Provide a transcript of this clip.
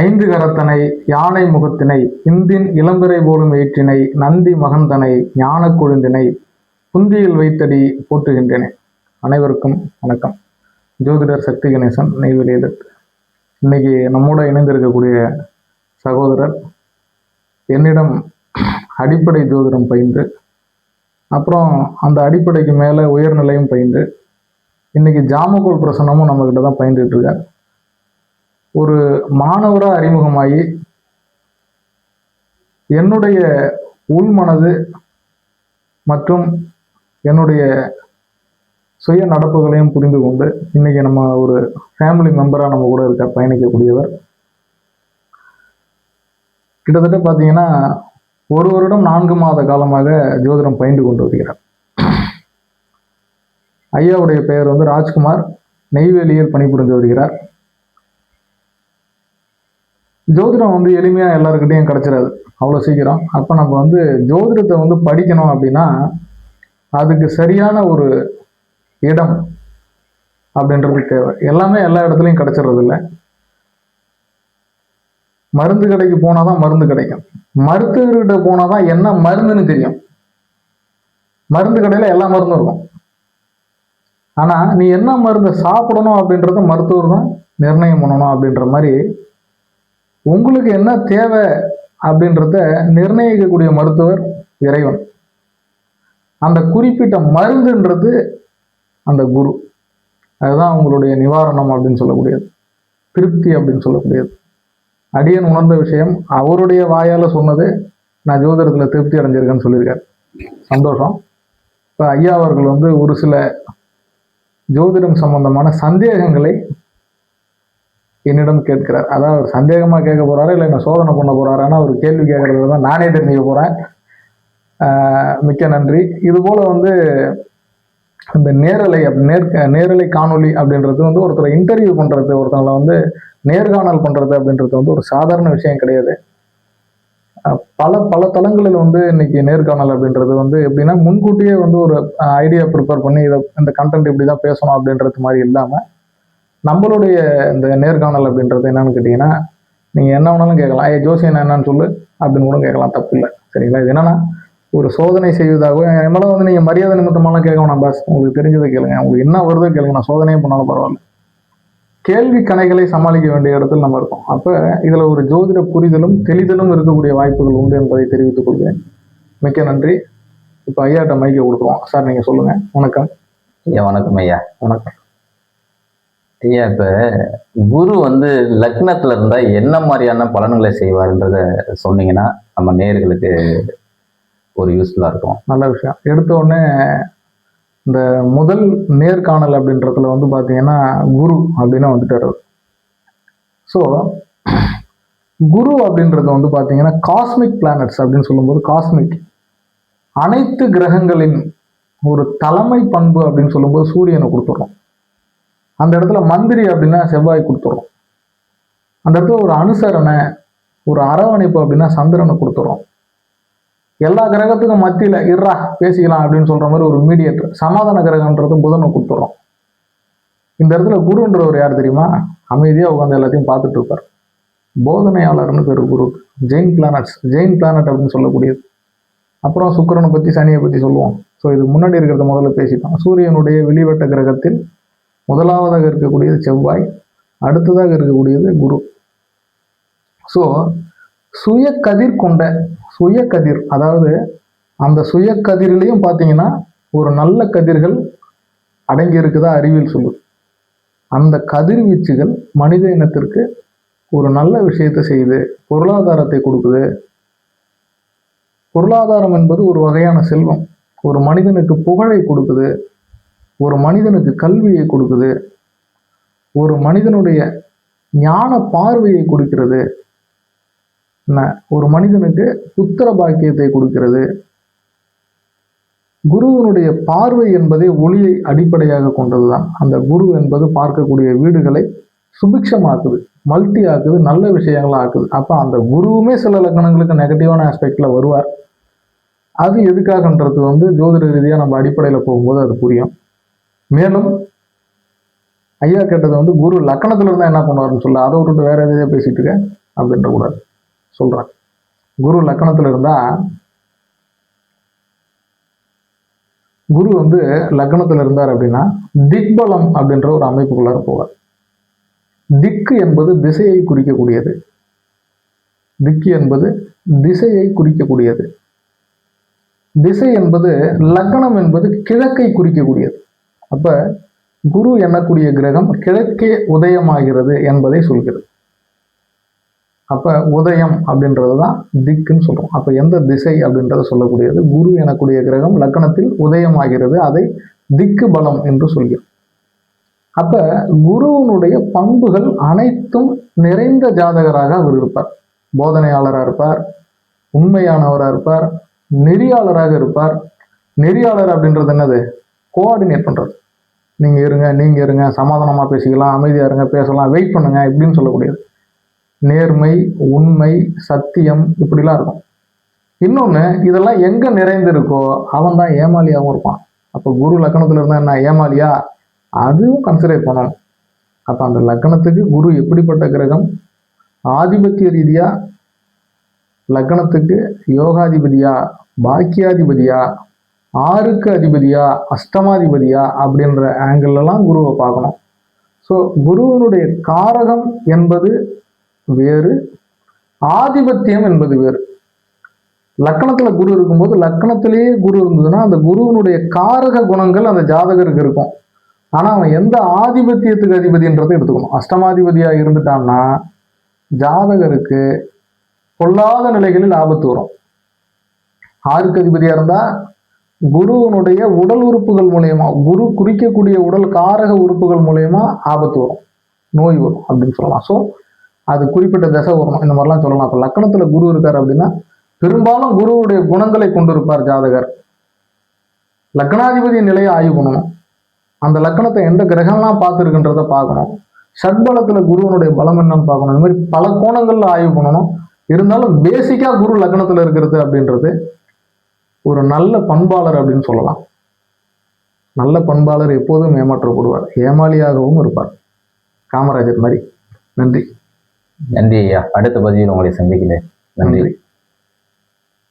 ஐந்து கரத்தனை யானை முகத்தினை இந்தின் இளம்பிறை போலும் ஏற்றினை நந்தி மகந்தனை ஞான கொழுந்தினை புந்தியில் வைத்தடி போற்றுகின்றன. அனைவருக்கும் வணக்கம். ஜோதிடர் சக்தி கணேசன் நெய்வேலியில் இன்னைக்கு நம்மோட இணைந்திருக்கக்கூடிய சகோதரர் என்னிடம் அடிப்படை ஜோதிடம் பயின்று அப்புறம் அந்த அடிப்படைக்கு மேலே உயர்நிலையும் பயின்று இன்னைக்கு ஜாமகோல் பிரசனமும் நம்மக்கிட்ட தான் பயின்றுட்டு இருக்கார். ஒரு மாணவராக அறிமுகமாகி என்னுடைய உள்மனது மற்றும் என்னுடைய சுய நடப்புகளையும் புரிந்து கொண்டு இன்றைக்கி நம்ம ஒரு ஃபேமிலி மெம்பராக நம்ம கூட இருக்க பயணிக்கக்கூடியவர். கிட்டத்தட்ட பார்த்தீங்கன்னா ஒரு வருடம் நான்கு மாத காலமாக ஜோதிடம் பயின்று கொண்டு வருகிறார். ஐயாவுடைய பெயர் வந்து ராஜ்குமார். நெய்வேலியில் பணிபுரிந்து வருகிறார். ஜோதிடம் வந்து எளிமையாக எல்லாருக்கிட்டையும் கிடச்சிடாது அவ்வளோ சீக்கிரம். அப்போ நம்ம வந்து ஜோதிடத்தை வந்து படிக்கணும் அப்படின்னா அதுக்கு சரியான ஒரு இடம் அப்படின்றது தேவை. எல்லாமே எல்லா இடத்துலையும் கிடச்சிடுறது இல்லை மருந்து கடைக்கு போனால் தான் மருந்து கிடைக்கும். மருத்துவர்கிட்ட போனால் தான் என்ன மருந்துன்னு தெரியும். மருந்து கடையில் எல்லா மருந்தும் இருக்கும். ஆனால் நீ என்ன மருந்தை சாப்பிடணும் அப்படின்றத மருத்துவர் தான் நிர்ணயம் பண்ணணும் அப்படின்ற மாதிரி உங்களுக்கு என்ன தேவை அப்படின்றத நிர்ணயிக்கக்கூடிய மருத்துவர் இறைவன். அந்த குறிப்பிட்ட மருந்துன்றது அந்த குரு. அதுதான் உங்களுடைய நிவாரணம் அப்படின்னு சொல்லக்கூடியது. திருப்தி அப்படின்னு சொல்லக்கூடியது. அடியன் உணர்ந்த விஷயம் அவருடைய வாயால் சொன்னது நான் ஜோதிடத்தில் திருப்தி அடைஞ்சிருக்கேன்னு சொல்லியிருக்காரு. சந்தோஷம். இப்போ ஐயா அவர்கள் வந்து ஒரு சில ஜோதிடம் சம்பந்தமான சந்தேகங்களை என்னிடம் கேட்கிறார். அதாவது அவர் சந்தேகமாக கேட்க போறாரா இல்லை என்ன சோதனை பண்ண போறாரான்னு ஒரு கேள்வி கேட்கறது தான் நானே தெரிஞ்சுக்க போறேன். மிக்க நன்றி. இது போல வந்து இந்த நேரலை நேர் நேரலை காணொளி அப்படின்றது வந்து ஒருத்தரை இன்டர்வியூ பண்றது ஒருத்தங்களை வந்து நேர்காணல் பண்றது அப்படின்றது வந்து ஒரு சாதாரண விஷயம் கிடையாது. பல பல தளங்களில் வந்து இன்னைக்கு நேர்காணல் அப்படின்றது வந்து எப்படின்னா முன்கூட்டியே வந்து ஒரு ஐடியா ப்ரிப்பேர் பண்ணி இதை இந்த கண்டென்ட் இப்படி தான் பேசணும் அப்படின்றது மாதிரி இல்லாமல் நம்மளுடைய இந்த நேர்காணல் அப்படின்றது என்னன்னு கேட்டிங்கன்னா நீங்கள் என்ன வேணாலும் கேட்கலாம். ஏ ஜோசியன் என்னன்னு சொல்லு அப்படின்னு கூட கேட்கலாம். தப்பு இல்லை. சரிங்களா? இது என்னன்னா ஒரு சோதனை செய்வதாகவும் என் மேலே வந்து நீங்கள் மரியாதை நிமித்தமாலாம் கேட்க வேணாம் பாஸ் உங்களுக்கு தெரிஞ்சதை கேளுங்க. உங்களுக்கு என்ன வருதோ கேளுங்க. நான் சோதனையும் பண்ணாலும் பரவாயில்ல. கேள்வி கணைகளை சமாளிக்க வேண்டிய இடத்துல நம்ம இருக்கோம். அப்போ இதில் ஒரு ஜோதிட புரிதலும் தெளிதலும் இருக்கக்கூடிய வாய்ப்புகள் உண்டு என்பதை தெரிவித்துக் கொள்கிறேன். மிக்க நன்றி. இப்போ ஐயாட்ட மைக்கை கொடுக்குறோம். சார் நீங்கள் சொல்லுங்கள் வணக்கம். ஐயா வணக்கம் ஐயா. வணக்கம். ஐயா இப்ப குரு வந்து லக்னத்துல இருந்தா என்ன மாதிரியான பலன்களை செய்வார்ன்றத சொன்னீங்கன்னா நம்ம நேர்களுக்கு ஒரு யூஸ்ஃபுல்லா இருக்கும். நல்ல விஷயம். எடுத்த உடனே இந்த முதல் நேர்காணல் அப்படின்றதுல வந்து பார்த்தீங்கன்னா குரு அப்படின்னு வந்துட்டார் ஸோ குரு அப்படின்றது வந்து பார்த்தீங்கன்னா காஸ்மிக் பிளானட்ஸ் அப்படின்னு சொல்லும்போது காஸ்மிக் அனைத்து கிரகங்களின் ஒரு தலைமை பண்பு அப்படின்னு சொல்லும்போது சூரியனை கொடுத்துட்றோம் அந்த இடத்துல மந்திரி அப்படின்னா செவ்வாய் கொடுத்துட்றோம் அந்த இடத்துல ஒரு அனுசரணை ஒரு அரவணைப்பு அப்படின்னா சந்திரனை கொடுத்துட்றோம் எல்லா கிரகத்துக்கும் மத்தியில் இர்ரா பேசிக்கலாம் அப்படின்னு சொல்ற மாதிரி ஒரு மீடியேட்டர் சமாதான கிரகன்றது புதனை கொடுத்துட்றோம் இந்த இடத்துல குருன்றவர் யார் தெரியுமா? அமைதியாக உட்காந்து எல்லாத்தையும் பார்த்துட்டு இருப்பார். போதனையாளர்னு பேர் குரு ஜெயின் பிளானட்ஸ் ஜெயின் பிளானட் அப்படின்னு சொல்லக்கூடியது. அப்புறம் சுக்கரனை பற்றி சனியை பற்றி சொல்லுவோம். ஸோ இதுக்கு முன்னாடி இருக்கிறத முதல்ல பேசிட்டோம் சூரியனுடைய வெளிவட்ட கிரகத்தில் முதலாவதாக இருக்கக்கூடியது செவ்வாய் அடுத்ததாக இருக்கக்கூடியது குரு. ஸோ சுய கதிர் கொண்ட சுய கதிர் அதாவது அந்த சுய கதிரிலையும் பார்த்தீங்கன்னா ஒரு நல்ல கதிர்கள் அடங்கி இருக்குதா அறிவியல் சொல்லுது அந்த கதிர்வீச்சுகள் மனித இனத்திற்கு ஒரு நல்ல விஷயத்தை செய்யுது பொருளாதாரத்தை கொடுக்குது. பொருளாதாரம் என்பது ஒரு வகையான செல்வம் ஒரு மனிதனுக்கு புகழை கொடுக்குது. ஒரு மனிதனுக்கு கல்வியை கொடுக்குது ஒரு மனிதனுடைய ஞான பார்வையை கொடுக்கிறது என்ன ஒரு மனிதனுக்கு புத்திர பாக்கியத்தை கொடுக்கிறது. குருவினுடைய பார்வை என்பதே ஒளியை அடிப்படையாக கொண்டதுதான். அந்த குரு என்பது பார்க்கக்கூடிய வீடுகளை சுபிக்ஷமாக்குது மல்டி ஆக்குது நல்ல விஷயங்களாக ஆக்குது. அப்போ அந்த குருவுமே சில லக்கணங்களுக்கு நெகட்டிவான ஆஸ்பெக்டில் வருவார். அது எதுக்காகன்றது வந்து ஜோதிட ரீதியாக நம்ம அடிப்படையில் போகும்போது அது புரியும். மேலும் ஐயா கேட்டது வந்து குரு லக்கணத்துல இருந்தா என்ன பண்ணுவாருன்னு சொல்ல அதை விட்டுட்டு வேற எதையோ பேசிட்டு இருக்க அப்படின்ற கூடாது சொல்றேன் குரு லக்கணத்துல இருந்தா குரு வந்து லக்னத்தில் இருந்தார் அப்படின்னா திக்பலம் அப்படின்ற ஒரு அமைப்புக்குள்ளார போவார். திக்கு என்பது திசையை குறிக்கக்கூடியது. திக்கு என்பது திசையை குறிக்கக்கூடியது. திசை என்பது லக்னம் என்பது கிழக்கை குறிக்கக்கூடியது. அப்ப குரு எண்ணக்கூடிய கிரகம் கிழக்கே உதயமாகிறது என்பதை சொல்கிறது. அப்ப உதயம் அப்படின்றது தான் திக்குன்னு சொல்றோம். அப்ப எந்த திசை அப்படின்றத சொல்லக்கூடியது? குரு எனக்கூடிய கிரகம் லக்னத்தில் உதயமாகிறது அதை திக்கு பலம் என்று சொல்கிறோம். அப்ப குருவினுடைய பண்புகள் அனைத்தும் நிறைந்த ஜாதகராக அவர் இருப்பார். போதனையாளராக இருப்பார் உண்மையானவராக இருப்பார் நெறியாளராக இருப்பார். நெறியாளர் அப்படின்றது என்னது? கோஆர்டினேட் பண்ணுறது நீங்கள் இருங்க நீங்கள் இருங்க சமாதானமாக பேசிக்கலாம் அமைதியா இருங்க பேசலாம் வெயிட் பண்ணுங்க இப்படின்னு சொல்லக்கூடியது. நேர்மை உண்மை சத்தியம் இப்படிலாம் இருக்கும். இன்னொன்று இதெல்லாம் எங்கே நிறைந்திருக்கோ அவன் தான் ஏமாலியாகவும் இருப்பான். அப்போ குரு லக்கணத்தில் இருந்தால் என்ன ஏமாலியா அதுவும் கன்சிடர் பண்ணணும். அப்போ அந்த லக்கணத்துக்கு குரு எப்படிப்பட்ட கிரகம்? ஆதிபத்திய ரீதியாக லக்கணத்துக்கு யோகாதிபதியா பாக்கியாதிபதியா ஆறுக்கு அதிபதியா அஷ்டமாதிபதியா அப்படின்ற ஆங்கிள்லாம் குருவை பார்க்கணும். ஸோ குருவனுடைய காரகம் என்பது வேறு ஆதிபத்தியம் என்பது வேறு. லக்கணத்துல குரு இருக்கும்போது லக்கணத்திலேயே குரு இருந்ததுன்னா அந்த குருவினுடைய காரக குணங்கள் அந்த ஜாதகருக்கு இருக்கும். ஆனா அவன் எந்த ஆதிபத்தியத்துக்கு அதிபதின்றதை எடுத்துக்கணும். அஷ்டமாதிபதியா இருந்துட்டான்னா ஜாதகருக்கு பொல்லாத நிலைகளில் ஆபத்து வரும். ஆறுக்கு அதிபதியா இருந்தா குருவனுடைய உடல் உறுப்புகள் மூலயமா குரு குறிக்கக்கூடிய உடல் காரக உறுப்புகள் மூலயமா ஆபத்து வரும் நோய் வரும் அப்படின்னு சொல்லலாம். ஸோ அது குறிப்பிட்ட தசை வரும். இந்த மாதிரிலாம் சொல்லலாம். அப்போ லக்கணத்துல குரு இருக்கார் அப்படின்னா பெரும்பாலும் குருவுடைய குணங்களை கொண்டிருப்பார் ஜாதகர். லக்னாதிபதி நிலையை ஆய்வு பண்ணணும். அந்த லக்கணத்தை எந்த கிரகம்லாம் பார்த்துருக்குன்றத பார்க்கணும். ஷட்பலத்துல குருவனுடைய பலம் என்னன்னு பார்க்கணும். இந்த மாதிரி பல கோணங்கள்ல ஆய்வு பண்ணணும். இருந்தாலும் பேசிக்கா குரு லக்னத்துல இருக்கிறது அப்படின்றது ஒரு நல்ல பண்பாளர் அப்படின்னு சொல்லலாம். நல்ல பண்பாளர் எப்போதும் ஏமாற்றப்படுவார். ஏமாளியாகவும் இருப்பார். காமராஜர் மாதிரி. நன்றி. நன்றி ஐயா. அடுத்த பதிவில் உங்களை சந்திக்கிறேன். நன்றி. நன்றி.